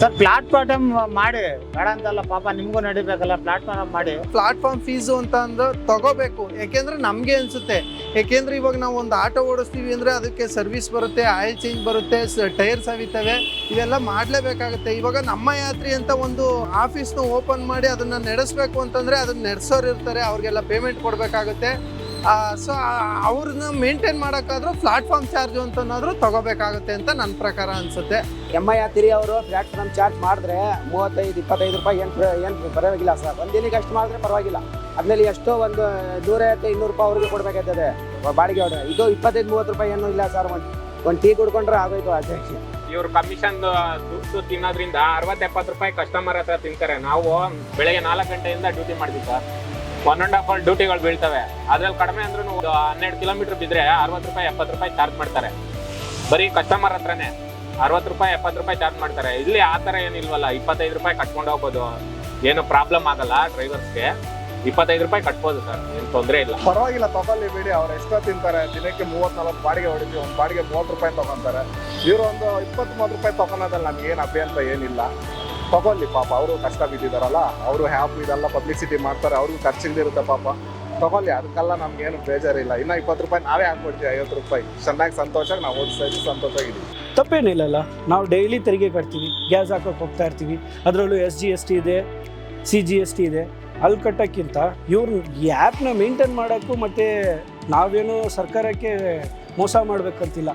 Sir platform ಮಾಡಿ, ಬೇಡ ಅಂತಲ್ಲ ಪಾಪ ನಿಮಗೂ ನಡಿಬೇಕಲ್ಲ ಪ್ಲಾಟ್ಫಾರ್ಮ್ ಮಾಡಿ. ಪ್ಲಾಟ್ಫಾರ್ಮ್ ಫೀಸು ಅಂತ ಅಂದ್ರೆ ತಗೋಬೇಕು. ಯಾಕೆಂದ್ರೆ ನಮಗೆ ಅನ್ಸುತ್ತೆ. ಯಾಕೆಂದ್ರೆ ಇವಾಗ ನಾವು ಒಂದು ಆಟೋ ಓಡಿಸ್ತೀವಿ ಅಂದ್ರೆ ಅದಕ್ಕೆ ಸರ್ವಿಸ್ ಬರುತ್ತೆ ಆಯಿಲ್ ಚೇಂಜ್ ಬರುತ್ತೆ ಟೈರ್ ಸವಿತವೆ ಇವೆಲ್ಲ ಮಾಡಲೇಬೇಕಾಗುತ್ತೆ. ಇವಾಗ ನಮ್ಮ ಯಾತ್ರಿ ಅಂತ ಒಂದು ಆಫೀಸ್ನ ಓಪನ್ ಮಾಡಿ ಅದನ್ನ ನಡೆಸಬೇಕು ಅಂತಂದ್ರೆ ಅದನ್ನ ನಡೆಸೋರು ಇರ್ತಾರೆ, ಅವ್ರಿಗೆಲ್ಲ ಪೇಮೆಂಟ್ ಕೊಡಬೇಕಾಗುತ್ತೆ. ಸೊ ಅವ್ರನ್ನ ಮೇಂಟೈನ್ ಮಾಡೋಕ್ಕಾದ್ರೂ ಪ್ಲಾಟ್ಫಾರ್ಮ್ ಚಾರ್ಜ್ ಅಂತನಾದ್ರೂ ತಗೋಬೇಕಾಗುತ್ತೆ ಅಂತ ನನ್ನ ಪ್ರಕಾರ ಅನ್ಸುತ್ತೆ. ಎಂ ಐ ಆತಿರಿ ಅವರು ಪ್ಲಾಟ್ಫಾರ್ಮ್ ಚಾರ್ಜ್ ಮಾಡಿದ್ರೆ ಮೂವತ್ತೈದು ಇಪ್ಪತ್ತೈದು ರೂಪಾಯಿ ಏನು ಏನು ಪರವಾಗಿಲ್ಲ ಸರ್. ಒಂದು ದಿನಕ್ಕೆ ಅಷ್ಟು ಮಾಡಿದ್ರೆ ಪರವಾಗಿಲ್ಲ. ಅದ್ರಲ್ಲಿ ಎಷ್ಟೋ ಒಂದು ನೂರೈವತ್ತು ಇನ್ನೂರು ರೂಪಾಯಿ ಅವ್ರಿಗೆ ಕೊಡಬೇಕಾಗ್ತದೆ. ಬಾಡಿಗೆ ಅವ್ರೆ ಇದು ಇಪ್ಪತ್ತೈದು ಮೂವತ್ತು ರೂಪಾಯಿ ಏನೂ ಇಲ್ಲ ಸರ್. ಒಂದು ಒಂದು ಟೀ ಕುಡ್ಕೊಂಡ್ರೆ ಆಗೋಯ್ತು ಅದೇ ಇವರು ಕಮಿಷನ್ ದುಡ್ಡು ತಿನ್ನೋದ್ರಿಂದ ಅರವತ್ತು ಎಪ್ಪತ್ತು ರೂಪಾಯಿ ಕಸ್ಟಮರ್ ಹತ್ರ ತಿಂತಾರೆ. ನಾವು ಬೆಳಗ್ಗೆ ನಾಲ್ಕು ಗಂಟೆಯಿಂದ ಡ್ಯೂಟಿ ಮಾಡ್ತೀವಿ sir. One and half hour ಡ್ಯೂಟಿಗಳು ಬೀಳ್ತವೆ. ಅದ್ರಲ್ಲಿ ಕಡಿಮೆ ಅಂದ್ರೂ ಹನ್ನೆರಡು ಕಿಲೋಮೀಟರ್ ಬಿದ್ರೆ ಅರವತ್ತು ರೂಪಾಯಿ, ಎಪ್ಪತ್ತು ರೂಪಾಯಿ ಚಾರ್ಜ್ ಮಾಡ್ತಾರೆ. ಬರೀ ಕಸ್ಟಮರ್ ಹತ್ರನೇ ಅರವತ್ತು ರೂಪಾಯಿ, ಎಪ್ಪತ್ತು ರೂಪಾಯಿ ಚಾರ್ಜ್ ಮಾಡ್ತಾರೆ. ಇಲ್ಲಿ ಆ ಥರ ಏನಿಲ್ವಲ್ಲ, ಇಪ್ಪತ್ತೈದು ರೂಪಾಯಿ ಕಟ್ಕೊಂಡು ಹೋಗ್ಬೋದು. ಏನು ಪ್ರಾಬ್ಲಮ್ ಆಗಲ್ಲ ಡ್ರೈವರ್ಸ್ಗೆ ಇಪ್ಪತ್ತೈದು ರೂಪಾಯಿ ಕಟ್ಬೋದು ಸರ್ ಏನು ತೊಂದರೆ ಇಲ್ಲ. ಪರವಾಗಿಲ್ಲ, ತಗೊಳ್ಳಿ ಬಿಡಿ. ಅವ್ರು ಎಷ್ಟೋ ತಿಂತಾರೆ. ದಿನಕ್ಕೆ ಮೂವತ್ತು ನಲ್ವತ್ತು ಬಾಡಿಗೆ ಹೊಡಿತೀವಿ. ಒಂದು ಬಾಡಿಗೆ ಮೂವತ್ತು ರೂಪಾಯಿ ತಗೊಂತಾರೆ. ಇವರು ಒಂದು ಇಪ್ಪತ್ತು ಮೂವತ್ತು ರೂಪಾಯಿ ತಗೊಳೋದಲ್ಲ ನಮ್ಗೆ ಏನು ಅಭ್ಯಂತರ ಏನಿಲ್ಲ. ತಗೊಳ್ಳಿ ಪಾಪ, ಅವರು ಕಷ್ಟ ಬಿದ್ದಿದಾರಲ್ಲ, ಅವರು ಹ್ಯಾಪ್ ಇದೆಲ್ಲ ಪಬ್ಲಿಸಿಟಿ ಮಾಡ್ತಾರೆ, ಅವ್ರಿಗೂ ಖರ್ಚಿಲ್ದಿರುತ್ತೆ ಪಾಪ. ತಗೊಳ್ಳಿ, ಅದಕ್ಕೆಲ್ಲ ನಮ್ಗೇನು ಬೇಜಾರಿಲ್ಲ. ಇನ್ನು ಇಪ್ಪತ್ತು ರೂಪಾಯಿ ನಾವೇ ಹಾಕ್ಬಿಡ್ತೀವಿ ಐವತ್ತು ರೂಪಾಯಿ. ಚೆನ್ನಾಗಿ ಸಂತೋಷ ನಾವು ಓದಿಸ್ತಾ ಇದ್ದೀವಿ ಸಂತೋಷವಾಗಿದ್ದೀವಿ. ತಪ್ಪೇನಿಲ್ಲಲ್ಲ ನಾವು ಡೈಲಿ ತೆರಿಗೆ ಕಟ್ತೀವಿ ಗ್ಯಾಸ್ ಹಾಕೋಕೆ ಹೋಗ್ತಾ ಇರ್ತೀವಿ. ಅದರಲ್ಲೂ ಎಸ್ ಜಿ ಎಸ್ ಟಿ ಇದೆ ಸಿ ಜಿ ಎಸ್ ಟಿ ಇದೆ. ಅಲ್ಲಿ ಕಟ್ಟೋಕ್ಕಿಂತ ಇವರು ಈ ಆ್ಯಪ್ನ ಮೇಂಟೈನ್ ಮಾಡೋಕ್ಕೂ ಮತ್ತು ನಾವೇನು ಸರ್ಕಾರಕ್ಕೆ ಮೋಸ ಮಾಡಬೇಕಂತಿಲ್ಲ.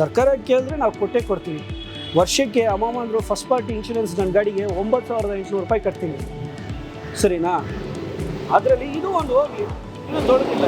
ಸರ್ಕಾರಕ್ಕೆ ಕೇಳಿದ್ರೆ ನಾವು ಕೊಟ್ಟೇ ಕೊಡ್ತೀವಿ. ವರ್ಷಕ್ಕೆ ಅಮ್ಮಮ್ಮ ಫಸ್ಟ್ ಪಾರ್ಟಿ ಇನ್ಶೂರೆನ್ಸ್ ನನ್ನ ಗಾಡಿಗೆ ಒಂಬತ್ತು ಸಾವಿರದ ಎಂಟುನೂರು ರೂಪಾಯಿ ಕಟ್ತೀನಿ. ಸರಿನಾ? ಅದರಲ್ಲಿ ಇದು ಒಂದು ಹೋಗಿ ಇದು ದೊಡ್ಡದಿಲ್ಲ